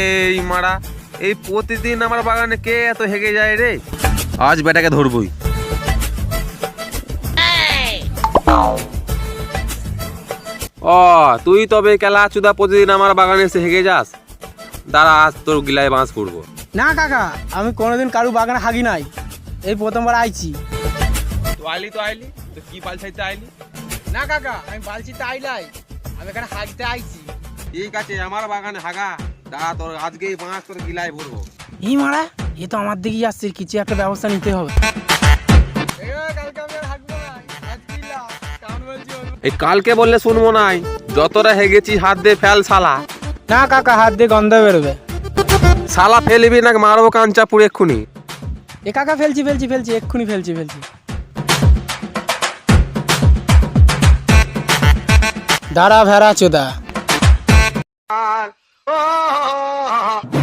এই মারা এই প্রতিদিন আমার বাগানে কে এত হেগে যায় রে? আজ বেটাকে ধরবই। ও তুই তবে কেলা চুদা প্রতিদিন আমার বাগানে এসে হেগে যাস। দাঁড়া আজ তোর গিলায় বাঁশ করব না কাকা আমি কোনোদিন কারু বাগানে হাগি নাই। এই প্রথমবার আইছি। তো আইলি তো আইলি তো কি পাল ছাইতে আইলি? না কাকা আমি বালচিতে আইলাই। আমি এখানে হাগতে আইছি। ঠিক আছে আমার বাগানে হাগা। দাঁড়া তোর আজকেই বাঁশ তোর গিলায় ভরবো। এই মারা এ তো আমার দিকেই আসছে কিছু একটা ব্যবস্থা নিতে হবে। এই কালকে বললে শুনব নাই যতটা হেগেছি হাত দিয়ে ফেল শালা। না কাকা হাত দিয়ে গন্ধ বেরোবে। শালা ফেলবি না মারবো কাঞ্চা পুড়ে এক্ষুনি। এ কাকা ফেলছি ফেলছি ফেলছি এক্ষুনি ফেলছি ফেলছি। দাঁড়া ভেড়া চোদা। Ah.